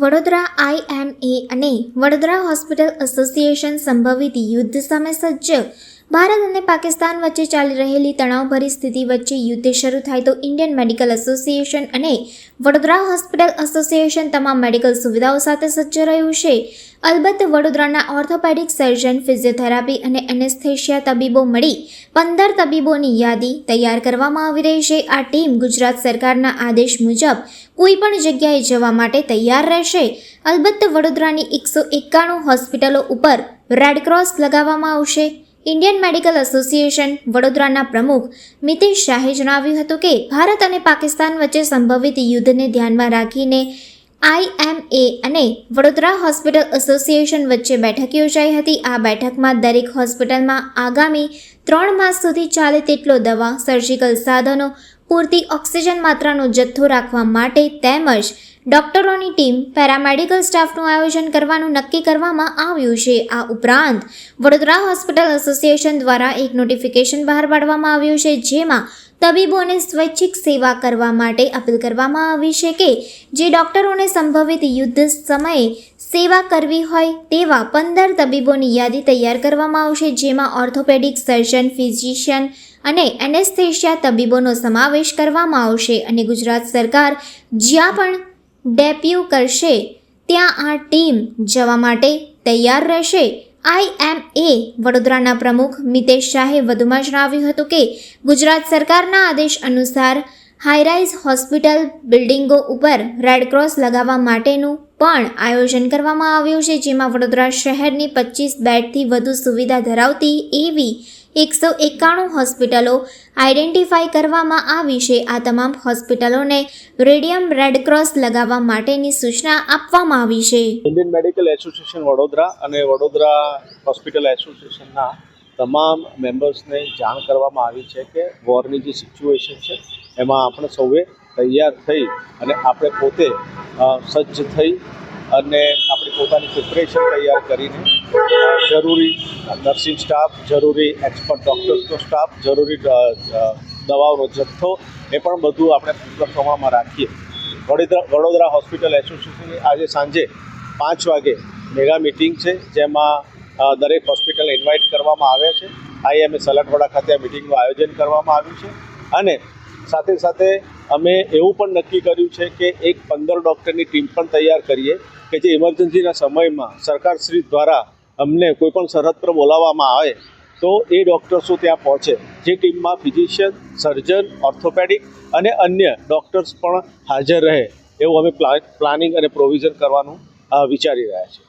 Vadodara IMA અને Vadodara hospital association સંભવિત યુદ્ધ સામે સજ્જ ભારત અને પાકિસ્તાન વચ્ચે ચાલી રહેલી તણાવભરી સ્થિતિ વચ્ચે યુદ્ધ શરૂ થાય તો ઇન્ડિયન મેડિકલ એસોસિએશન અને વડોદરા હોસ્પિટલ એસોસિએશન તમામ મેડિકલ સુવિધાઓ સાથે સજ્જ રહ્યું છે. અલબત્ત, વડોદરાના ઓર્થોપેડિક સર્જન, ફિઝિયોથેરાપી અને એનેસ્થેશિયા તબીબો મળી પંદર તબીબોની યાદી તૈયાર કરવામાં આવી રહી છે. આ ટીમ ગુજરાત સરકારના આદેશ મુજબ કોઈ પણ જગ્યાએ જવા માટે તૈયાર રહેશે. અલબત્ત, વડોદરાની એકસો એકાણું હોસ્પિટલો ઉપર રેડક્રોસ લગાવવામાં આવશે. ઇન્ડિયન મેડિકલ એસોસિએશન વડોદરાના પ્રમુખ મિતેશ શાહે જણાવ્યું હતું કે ભારત અને પાકિસ્તાન વચ્ચે સંભવિત યુદ્ધને ધ્યાનમાં રાખીને આઈએમએ અને વડોદરા હોસ્પિટલ એસોસિએશન વચ્ચે બેઠક યોજાઈ હતી. આ બેઠકમાં દરેક હોસ્પિટલમાં આગામી ત્રણ માસ સુધી ચાલે તેટલો દવા, સર્જિકલ સાધનો પૂરતી ઓક્સિજન માત્રાનો જથ્થો રાખવા માટે તેમજ ડોક્ટરોની ટીમ પેરામેડિકલ સ્ટાફનું આયોજન કરવાનું નક્કી કરવામાં આવ્યું છે. આ ઉપરાંત વડોદરા હોસ્પિટલ એસોસિએશન દ્વારા એક નોટિફિકેશન બહાર પાડવામાં આવ્યું છે, જેમાં તબીબોને સ્વૈચ્છિક સેવા કરવા માટે અપીલ કરવામાં આવી છે કે જે ડોક્ટરોને સંભવિત યુદ્ધ સમયે સેવા કરવી હોય તેવા પંદર તબીબોની યાદી તૈયાર કરવામાં આવશે, જેમાં ઓર્થોપેડિક સર્જન, ફિઝિશિયન અને એનેસ્થેશિયા તબીબોનો સમાવેશ કરવામાં આવશે અને ગુજરાત સરકાર જ્યાં પણ ડેપ્યુ કરશે, ત્યાં આ ટીમ જવા માટે તૈયાર રહેશે. આઈએમએ વડોદરાના પ્રમુખ મિતેશ શાહે વધુમાં જણાવ્યું હતું કે, ગુજરાત સરકારના આદેશ અનુસાર હાઈરાઇઝ હોસ્પિટલ બિલ્ડિંગો ઉપર રેડ ક્રોસ લગાવવા માટેનું પણ આયોજન કરવામાં આવ્યું છે, જેમાં વડોદરા શહેરની પચીસ બેડથી વધુ સુવિધા ધરાવતી એવી એકસો એકાણું હોસ્પિટલો આઈડેન્ટિફાઈ કરવામાં આવી છે. આ તમામ હોસ્પિટલોને રેડિયમ રેડ ક્રોસ લગાવવા માટેની સૂચના આપવામાં આવી છે. ઇન્ડિયન મેડિકલ એસોસિએશન વડોદરા અને વડોદરા હોસ્પિટલ એસોસિએશનના તમામ મેમ્બર્સને જાણ કરવામાં આવી છે કે વોરની જે સિચ્યુએશન છે, એમાં આપણે સૌએ તૈયાર થઈ અને આપણે પોતે સજ્જ થઈ અને પોતાની પ્રિપરેશન તૈયાર કરીને જરૂરી નર્સિંગ સ્ટાફ, જરૂરી એક્સપર્ટ ડૉક્ટર્સનો સ્ટાફ, જરૂરી દવાઓનો જથ્થો, એ પણ બધું આપણે પૂરતા પ્રમાણમાં રાખીએ. વડોદરા વડોદરા હોસ્પિટલ એસોસિએશનની આજે સાંજે પાંચ વાગે મેગા મિટિંગ છે, જેમાં દરેક હોસ્પિટલ ઇન્વાઇટ કરવામાં આવે છે. આઈએમએ સલાટવાડા ખાતે આ મિટિંગનું આયોજન કરવામાં આવ્યું છે. અને સાથે સાથે અમે એવું પણ નક્કી કર્યું છે કે એક પંદર ડૉક્ટરની ટીમ પણ તૈયાર કરીએ કે જે ઇમરજન્સીના સમયમાં સરકારશ્રી દ્વારા અમને કોઈ પણ સરહદ પર બોલાવવામાં આવે તો એ ડૉક્ટર્સો ત્યાં પહોંચે. જે ટીમમાં ફિઝિશિયન, સર્જન, ઓર્થોપેડિક અને અન્ય ડૉક્ટર્સ પણ હાજર રહે એવું અમે પ્લા, પ્લાનિંગ અને પ્રોવિઝન કરવાનું વિચારી રહ્યા છીએ.